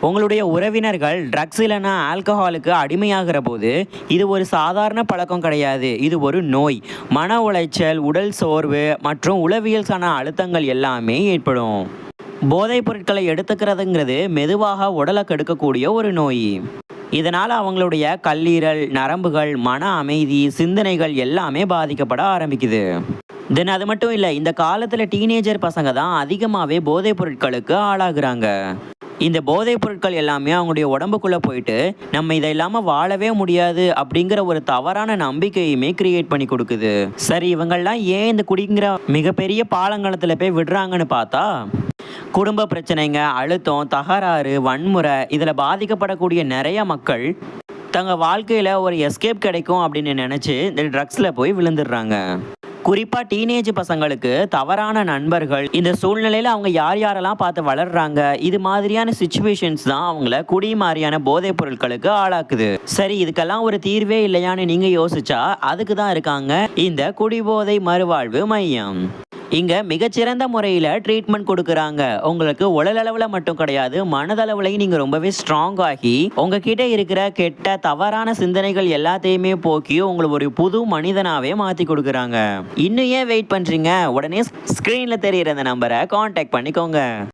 உங்களுடைய உறவினர்கள் ட்ரக்ஸ் இல்லைனா ஆல்கஹாலுக்கு அடிமையாகிற போது இது ஒரு சாதாரண பழக்கம் கிடையாது. இது ஒரு நோய். மன உளைச்சல் உடல் சோர்வு மற்றும் உளவியல் சார்ந்த அழுத்தங்கள் எல்லாமே ஏற்படும். போதைப் பொருட்களை எடுத்துக்கிறதுங்கிறது மெதுவாக உடலை கெடுக்கக்கூடிய ஒரு நோய். இதனால் அவங்களுடைய கல்லீரல் நரம்புகள் மன அமைதி சிந்தனைகள் எல்லாமே பாதிக்கப்பட ஆரம்பிக்குது. தென் அது மட்டும் இல்லை இந்த காலத்தில் டீனேஜர் பசங்க தான் அதிகமாகவே போதைப் பொருட்களுக்கு ஆளாகிறாங்க. இந்த போதைப் பொருட்கள் எல்லாமே அவங்களுடைய உடம்புக்குள்ளே போயிட்டு நம்ம இதை இல்லாமல் வாழவே முடியாது அப்படிங்கிற ஒரு தவறான நம்பிக்கையுமே கிரியேட் பண்ணி கொடுக்குது. சரி இவங்கெல்லாம் ஏன் இந்த குடிங்கிற மிகப்பெரிய பாலங்கலத்தில் போய் விடுறாங்கன்னு பார்த்தா குடும்ப பிரச்சனைங்க அழுத்தம் தகராறு வன்முறை இதில் பாதிக்கப்படக்கூடிய நிறைய மக்கள் தங்கள் வாழ்க்கையில் ஒரு எஸ்கேப் கிடைக்கும் அப்படின்னு நினச்சி இந்த ட்ரக்ஸில் போய் விழுந்துடுறாங்க. குறிப்பாக டீனேஜ் பசங்களுக்கு தவறான நண்பர்கள் இந்த சூழ்நிலையில் அவங்க யார் யாரெல்லாம் பார்த்து வளர்றாங்க இது மாதிரியான சுச்சுவேஷன்ஸ் தான் அவங்கள குடி மாதிரியான போதைப் பொருட்களுக்கு ஆளாக்குது. சரி இதுக்கெல்லாம் ஒரு தீர்வே இல்லையான்னு நீங்கள் யோசிச்சா அதுக்கு தான் இருக்காங்க இந்த குடிபோதை மறுவாழ்வு மையம். இங்கே மிகச்சிறந்த முறையில் ட்ரீட்மெண்ட் கொடுக்குறாங்க. உங்களுக்கு உடலளவில் மட்டும் கிடையாது மனதளவுலையும் நீங்கள் ரொம்பவே ஸ்ட்ராங் ஆகி உங்ககிட்ட இருக்கிற கெட்ட தவறான சிந்தனைகள் எல்லாத்தையுமே போக்கி உங்களை ஒரு புது மனிதனாகவே மாற்றி கொடுக்குறாங்க. இன்னும் ஏன் வெயிட் பண்ணுறீங்க உடனே ஸ்க்ரீனில் தெரியிற அந்த நம்பரை காண்டாக்ட் பண்ணிக்கோங்க.